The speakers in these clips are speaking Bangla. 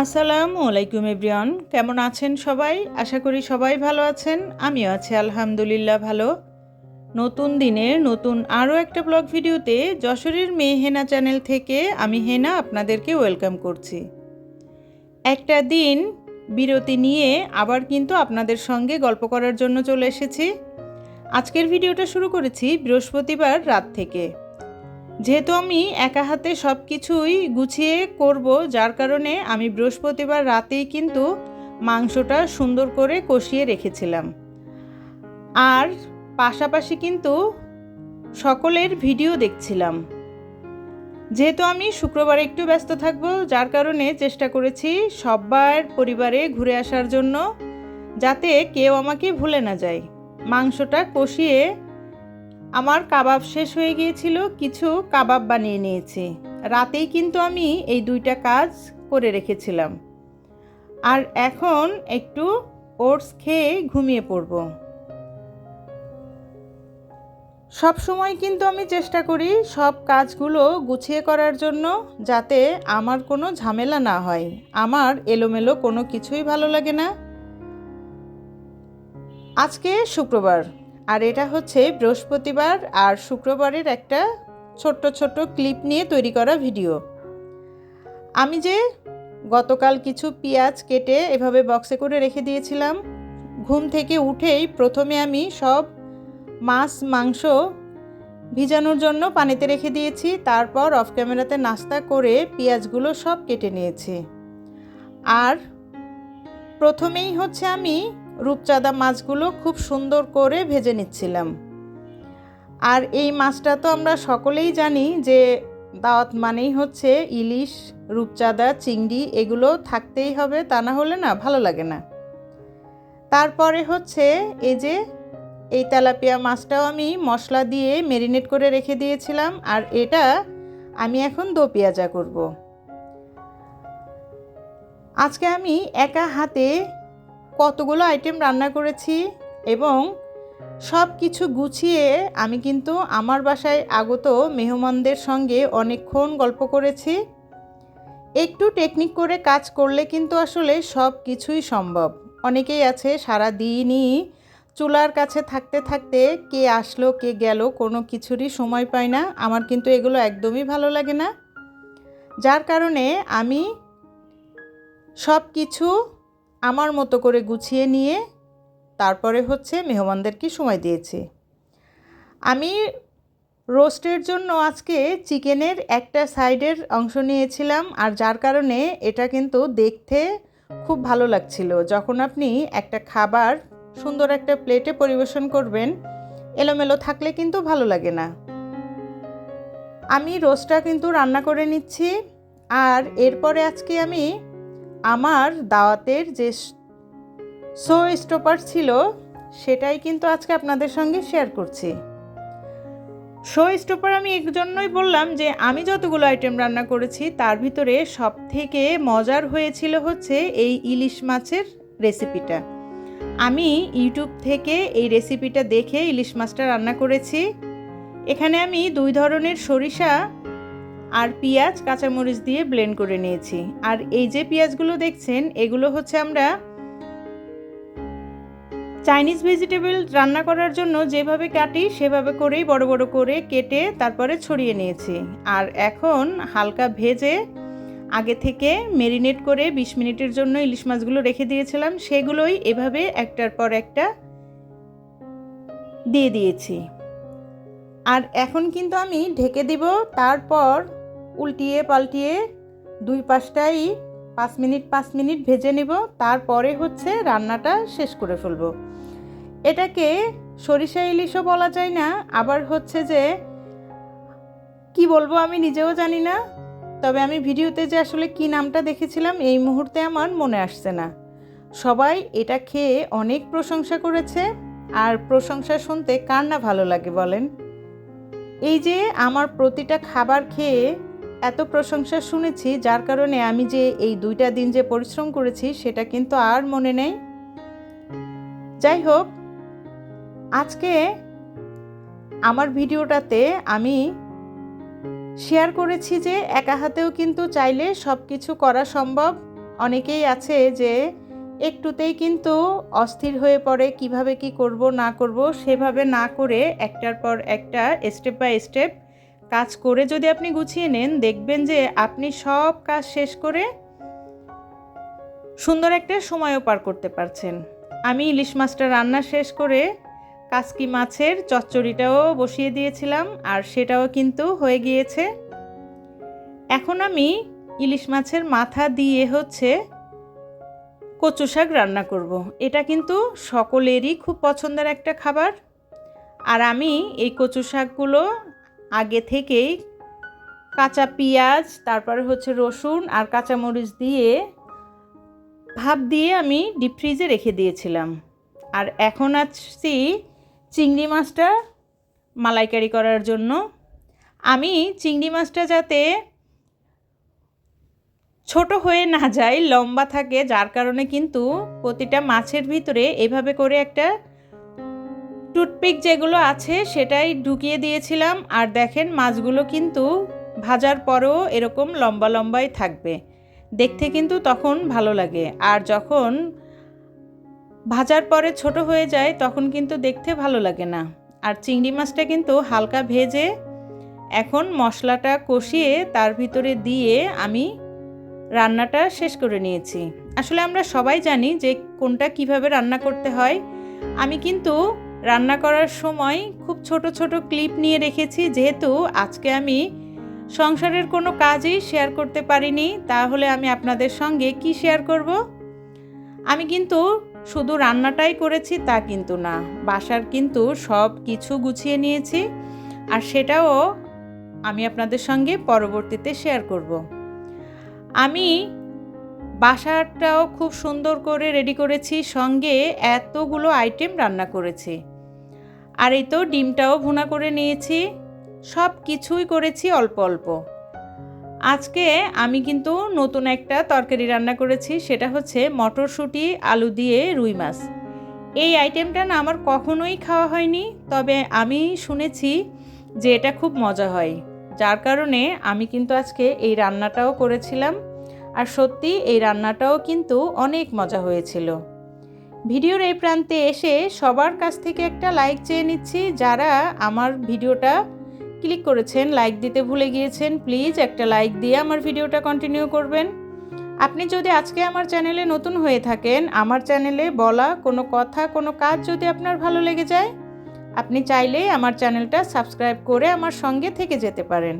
আসসালামু আলাইকুম এভরিওয়ান, কেমন আছেন সবাই? আশা করি সবাই ভালো আছেন, আমিও আছি আলহামদুলিল্লাহ ভালো। নতুন দিনের নতুন আরও একটা ব্লগ ভিডিওতে যশোরের মেয়ে হেনা চ্যানেল থেকে আমি হেনা আপনাদেরকে ওয়েলকাম করছি। একটা দিন বিরতি নিয়ে আবার কিন্তু আপনাদের সঙ্গে গল্প করার জন্য চলে এসেছি। আজকের ভিডিওটা শুরু করেছি বৃহস্পতিবার রাত থেকে। যেহেতু আমি একা হাতে সব কিছুই গুছিয়ে করব, যার কারণে আমি বৃহস্পতিবার রাতেই কিন্তু মাংসটা সুন্দর করে কষিয়ে রেখেছিলাম। আর পাশাপাশি কিন্তু সকলের ভিডিও দেখছিলাম। যেহেতু আমি শুক্রবার একটু ব্যস্ত থাকব, যার কারণে চেষ্টা করেছি সবার পরিবারে ঘুরে আসার জন্য, যাতে কেউ আমাকে ভুলে না যায়। মাংসটা কষিয়ে আমার কাবাব শেষ হয়ে গিয়েছিল, কিছু কাবাব বানিয়ে নিয়েছি। রাতেই কিন্তু আমি এই দুইটা কাজ করে রেখেছিলাম। আর এখন একটু ওটস খেয়ে ঘুমিয়ে পড়ব। সব সময় কিন্তু আমি চেষ্টা করি সব কাজগুলো গুছিয়ে করার জন্য যাতে আমার কোনো ঝামেলা না হয়। আমার এলোমেলো কোনো কিছুই ভালো লাগে না। আজকে শুক্রবার। আর এটা হচ্ছে বৃহস্পতিবার আর শুক্রবারের একটা ছোট্ট ছোট্ট ক্লিপ নিয়ে তৈরি করা ভিডিও। আমি যে গতকাল কিছু পেঁয়াজ কেটে এভাবে বক্সে করে রেখে দিয়েছিলাম, ঘুম থেকে উঠেই প্রথমে আমি সব মাছ, মাংস ভিজানোর জন্য পানিতে রেখে দিয়েছি, তারপর অফ ক্যামেরাতে নাস্তা করে পেঁয়াজগুলো সব কেটে নিয়েছি। আর প্রথমেই হচ্ছে আমি রূপচাঁদা মাছগুলো খুব সুন্দর করে ভেজে নিচ্ছিলাম। আর এই মাছটা তো আমরা সকলেই জানি যে দাওয়াত মানেই হচ্ছে ইলিশ, রূপচাঁদা, চিংড়ি এগুলো থাকতেই হবে, তা না হলে না ভালো লাগে না। তারপরে হচ্ছে এই যে এই তেলাপিয়া মাছটাও আমি মশলা দিয়ে মেরিনেট করে রেখে দিয়েছিলাম, আর এটা আমি এখন দো পেঁয়াজা করব। আজকে আমি একা হাতে কতগুলো আইটেম রান্না করেছি এবং সব কিছু গুছিয়ে আমি কিন্তু আমার বাসায় আগত মেহমানদের সঙ্গে অনেকক্ষণ গল্প করেছি। একটু টেকনিক করে কাজ করলে কিন্তু আসলে সব কিছুই সম্ভব। অনেকেই আছে সারা দিনই চুলার কাছে থাকতে থাকতে কে আসলো, কে গেল, কোনো কিছুরই সময় পায় না। আমার কিন্তু এগুলো একদমই ভালো লাগে না। যার কারণে আমি সব কিছু আমার মতো করে গুছিয়ে নিয়ে তারপরে হচ্ছে মেহমানদেরকে সময় দিয়েছি। আমি রোস্টের জন্য আজকে চিকেনের একটা সাইডের অংশ নিয়েছিলাম আর যার কারণে এটা কিন্তু দেখতে খুব ভালো লাগছিল। যখন আপনি একটা খাবার সুন্দর একটা প্লেটে পরিবেশন করবেন, এলোমেলো থাকলে কিন্তু ভালো লাগে না। আমি রোস্টটা কিন্তু রান্না করে নিচ্ছি আর এরপরে আজকে আমি আমার দাওয়াতের যে শো স্টপার ছিল, সেটাই কিন্তু আজকে আপনাদের সঙ্গে শেয়ার করছি। শো স্টপার আমি এর জন্যই বললাম যে, আমি যতগুলো আইটেম রান্না করেছি, তার ভিতরে সব থেকে মজার হয়েছিল হচ্ছে এই ইলিশ মাছের রেসিপিটা আমি ইউটিউব থেকে এই রেসিপিটা দেখে ইলিশ মাছটা রান্না করেছি। এখানে আমি দুই ধরনের সরিষা আর পেঁয়াজ, কাঁচামরিচ দিয়ে ব্লেন্ড করে নিয়েছি। আর এই যে পেঁয়াজগুলো দেখছেন, এগুলো হচ্ছে আমরা চাইনিজ ভেজিটেবল রান্না করার জন্য যেভাবে কাটি, সেভাবে করেই বড় বড় করে কেটে তারপরে ছড়িয়ে নিয়েছি। আর এখন হালকা ভেজে আগে থেকে মেরিনেট করে বিশ মিনিটের জন্য ইলিশ মাছগুলো রেখে দিয়েছিলাম। সেগুলোই এভাবে একটার পর একটা দিয়ে দিয়েছি। আর এখন কিন্তু আমি ঢেকে দিব, তারপর উল্টিয়ে পাল্টিয়ে দুই পাশটাই পাঁচ মিনিট পাঁচ মিনিট ভেজে নেব, তারপরে হচ্ছে রান্নাটা শেষ করে ফেলব। এটাকে সরিষা ইলিশও বলা যায় না, আবার হচ্ছে যে, কি বলব আমি নিজেও জানি না, তবে আমি ভিডিওতে যে আসলে কি নামটা দেখেছিলাম, এই মুহূর্তে আমার মনে আসছে না। সবাই এটা খেয়ে অনেক প্রশংসা করেছে, আর প্রশংসা শুনতে কার না ভালো লাগে বলেন? এই যে আমার প্রতিটা খাবার খেয়ে এত প্রশংসা শুনেছি, যার কারণে আমি যে এই দুইটা দিন যে পরিশ্রম করেছি, সেটা কিন্তু আর মনে নেই। যাই হোক, আজকে আমার ভিডিওটাতে আমি শেয়ার করেছি যে একা হাতেও কিন্তু চাইলে সব কিছু করা সম্ভব। অনেকেই আছে যে একটুতেই কিন্তু অস্থির হয়ে পড়ে, কীভাবে কি করব, না করব, সেভাবে না করে একটার পর একটা স্টেপ বাই স্টেপ কাজ করে যদি আপনি গুছিয়ে নেন, দেখবেন যে আপনি সব কাজ শেষ করে সুন্দর একটা সময়ও পার করতে পারছেন। আমি ইলিশ মাছটা রান্না শেষ করে কাসকি মাছের চচ্চড়িটাও বসিয়ে দিয়েছিলাম আর সেটাও কিন্তু হয়ে গিয়েছে। এখন আমি ইলিশ মাছের মাথা দিয়ে হচ্ছে কচু শাক রান্না করব। এটা কিন্তু সকলেরই খুব পছন্দের একটা খাবার। আর আমি এই কচু শাকগুলো আগে থেকেই কাঁচা পেঁয়াজ, তারপরে হচ্ছে রসুন আর কাঁচামরিচ দিয়ে ভাপ দিয়ে আমি ডিপ ফ্রিজে রেখে দিয়েছিলাম। আর এখন আসছি চিংড়ি মাছটা মালাইকারি করার জন্য। আমি চিংড়ি মাছটা যাতে ছোট হয়ে না যায়, লম্বা থাকে, যার কারণে কিন্তু প্রতিটা মাছের ভিতরে এভাবে করে একটা টুথপিক যেগুলো আছে সেটাই ঢুকিয়ে দিয়েছিলাম। আর দেখেন, মাছগুলো কিন্তু ভাজার পরেও এরকম লম্বা লম্বাই থাকবে। দেখতে কিন্তু তখন ভালো লাগে। আর যখন ভাজার পরে ছোট হয়ে যায়, তখন কিন্তু দেখতে ভালো লাগে না। আর চিংড়ি মাছটা কিন্তু হালকা ভেজে এখন মশলাটা কষিয়ে তার ভিতরে দিয়ে আমি রান্নাটা শেষ করে নিয়েছি। আসলে আমরা সবাই জানি যে কোনটা কীভাবে রান্না করতে হয়। আমি কিন্তু রান্না করার সময় খুব ছোট ছোট ক্লিপ নিয়ে রেখেছি, যেহেতু আজকে আমি সংসারের কোনো কাজই শেয়ার করতে পারিনি, তাহলে আমি আপনাদের সঙ্গে কি শেয়ার করব? আমি কিন্তু শুধু রান্নাটাই করেছি তা কিন্তু না, বাসার কিন্তু সব কিছু গুছিয়ে নিয়েছি, আর সেটাও আমি আপনাদের সঙ্গে পরবর্তীতে শেয়ার করব। আমি বাসাটাও খুব সুন্দর করে রেডি করেছি, সঙ্গে এতগুলো আইটেম রান্না করেছি। আর এই তো ডিমটাও ভুনা করে নিয়েছি সব কিছুই করেছি অল্প অল্প। আজকে আমি কিন্তু নতুন একটা তরকারি রান্না করেছি, সেটা হচ্ছে মটরশুঁটি, আলু দিয়ে রুই মাছ। এই আইটেমটা না আমার কখনোই খাওয়া হয়নি, তবে আমি শুনেছি যে এটা খুব মজা হয়। যার কারণে আমি কিন্তু আজকে এই রান্নাটাও করেছিলাম। আর সত্যি এই রান্নাটাও কিন্তু অনেক মজা হয়েছিল। ভিডিওর এই প্রান্তে এসে সবার কাছ থেকে একটা লাইক চেয়ে নিচ্ছি, যারা আমার ভিডিওটা ক্লিক করেছেন লাইক দিতে ভুলে গিয়েছেন প্লিজ একটা লাইক দিয়ে আমার ভিডিওটা কন্টিনিউ করবেন। আপনি যদি আজকে আমার চ্যানেলে নতুন হয়ে থাকেন, আমার চ্যানেলে বলা কোনো কথা, কোনো কাজ যদি আপনার ভালো লেগে যায়, আপনি চাইলে আমার চ্যানেলটা সাবস্ক্রাইব করে আমার সঙ্গে থেকে যেতে পারেন।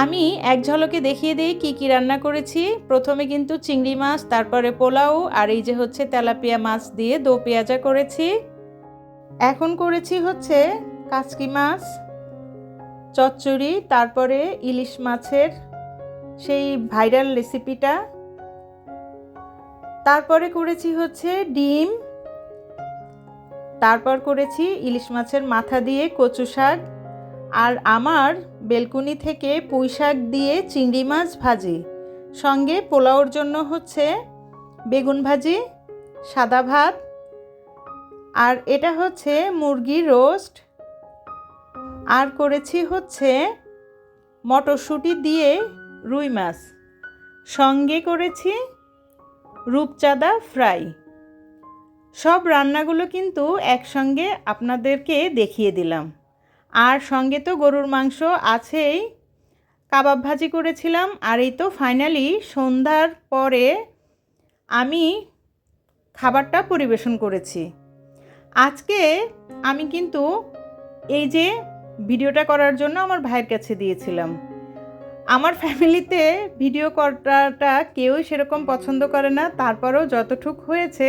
আমি এক ঝলকে দেখিয়ে দিই কী কী রান্না করেছি। প্রথমে কিন্তু চিংড়ি মাছ, তারপরে পোলাও, আর এই যে হচ্ছে তেলাপিয়া মাছ দিয়ে দো পেঁয়াজা করেছি। এখন করেছি হচ্ছে কাচকি মাছ, চচ্চড়ি, তারপরে ইলিশ মাছের সেই ভাইরাল রেসিপিটা। তারপরে করেছি হচ্ছে ডিম, তারপর করেছি ইলিশ মাছের মাথা দিয়ে কচু শাক আর আমার বেলকুনি থেকে পুঁই শাক দিয়ে চিংড়ি মাছ ভাজি। সঙ্গে পোলাওর জন্য হচ্ছে বেগুন ভাজি, সাদা ভাত, আর এটা হচ্ছে মুরগি রোস্ট। আর করেছি হচ্ছে মটরশুঁটি দিয়ে রুই মাছ। সঙ্গে করেছি রূপচাঁদা ফ্রাই। সব রান্নাগুলো কিন্তু একসঙ্গে আপনাদেরকে দেখিয়ে দিলাম। আর সঙ্গে তো গরুর মাংস আছেই। কাবাব ভাজি করেছিলাম, আর এই তো ফাইনালি সন্ধ্যার পরে আমি খাবারটা পরিবেশন করেছি। আজকে আমি কিন্তু এই যে ভিডিওটা করার জন্য আমার ভাইয়ের কাছে দিয়েছিলাম। আমার ফ্যামিলিতে ভিডিও করাটা কেউই সেরকম পছন্দ করে না, তারপরেও যতটুক হয়েছে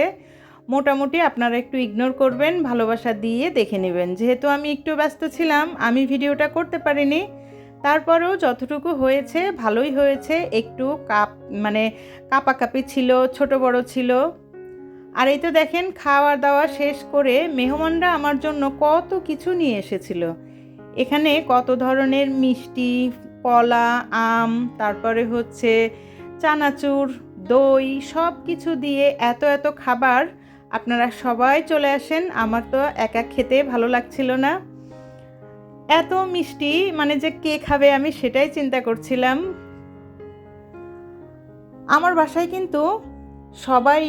মোটামুটি আপনারা একটু ইগনোর করবেন, ভালোবাসা দিয়ে দেখে নেবেন। যেহেতু আমি একটু ব্যস্ত ছিলাম, আমি ভিডিওটা করতে পারিনি। তারপরেও যতটুকু হয়েছে, ভালোই হয়েছে। একটু কাপ মানে কাপাকাপি ছিল, ছোট বড় ছিল। আর এই তো দেখেন, খাওয়া দাওয়া শেষ করে মেহমানরা আমার জন্য কত কিছু নিয়ে এসেছিল। এখানে কত ধরনের মিষ্টি, কলা, আম, তারপরে হচ্ছে চানাচুর, দই সব কিছু দিয়ে এত এত খাবার আপনারা সবাই চলে আসেন। আমার তো একা খেতে ভালো লাগছিল না। এত মিষ্টি মানে যে কে খাবে আমি সেটাই চিন্তা করছিলাম। আমার বাসায় কিন্তু সবাই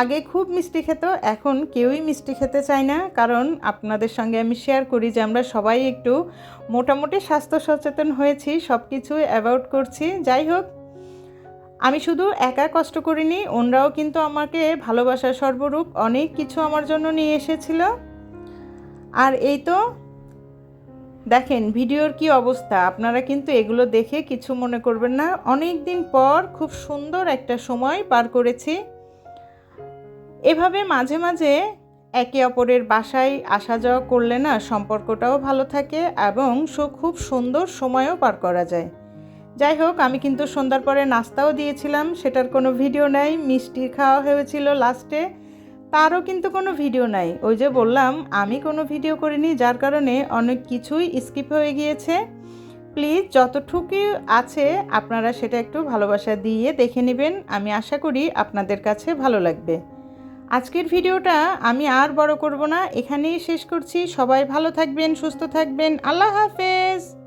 আগে খুব মিষ্টি খেত, এখন কেউই মিষ্টি খেতে চায় না। কারণ আপনাদের সঙ্গে আমি শেয়ার করি যে আমরা সবাই একটু মোটামুটি স্বাস্থ্য সচেতন হয়েছি সব কিছু অ্যাভয়েড করছি। যাই হোক আমি শুধু একা কষ্ট করিনি ওনরাও কিন্তু আমাকে ভালোবাসার সর্বরূপ অনেক কিছু আমার জন্য নিয়ে এসেছিল। আর এই তো, দেখেন ভিডিওর কি অবস্থা, আপনারা কিন্তু এগুলো দেখে কিছু মনে করবেন না। অনেক দিন পর খুব সুন্দর একটা সময় পার করেছি। এভাবে মাঝে মাঝে একে অপরের বাসায় আসা যাওয়া করলে না সম্পর্কটাও ভালো থাকে এবং খুব সুন্দর সময়ও পার করা যায়। যাই হোক, আমি কিন্তু সন্ধ্যার পরে নাস্তাও দিয়েছিলাম, সেটার কোনো ভিডিও নাই, মিষ্টি খাওয়া হয়েছিল লাস্টে তারও কিন্তু কোনো ভিডিও নাই। ওই যে বললাম, আমি কোনো ভিডিও করিনি, যার কারণে অনেক কিছুই স্কিপ হয়ে গিয়েছে। প্লিজ যতটুকু আছে, আপনারা সেটা একটু ভালোবাসা দিয়ে দেখে নেবেন, আমি আশা করি আপনাদের কাছে ভালো লাগবে। আজকের ভিডিওটা আমি আর বড় করব না, এখানেই শেষ করছি, সবাই ভালো থাকবেন, সুস্থ থাকবেন, আল্লাহ হাফেজ!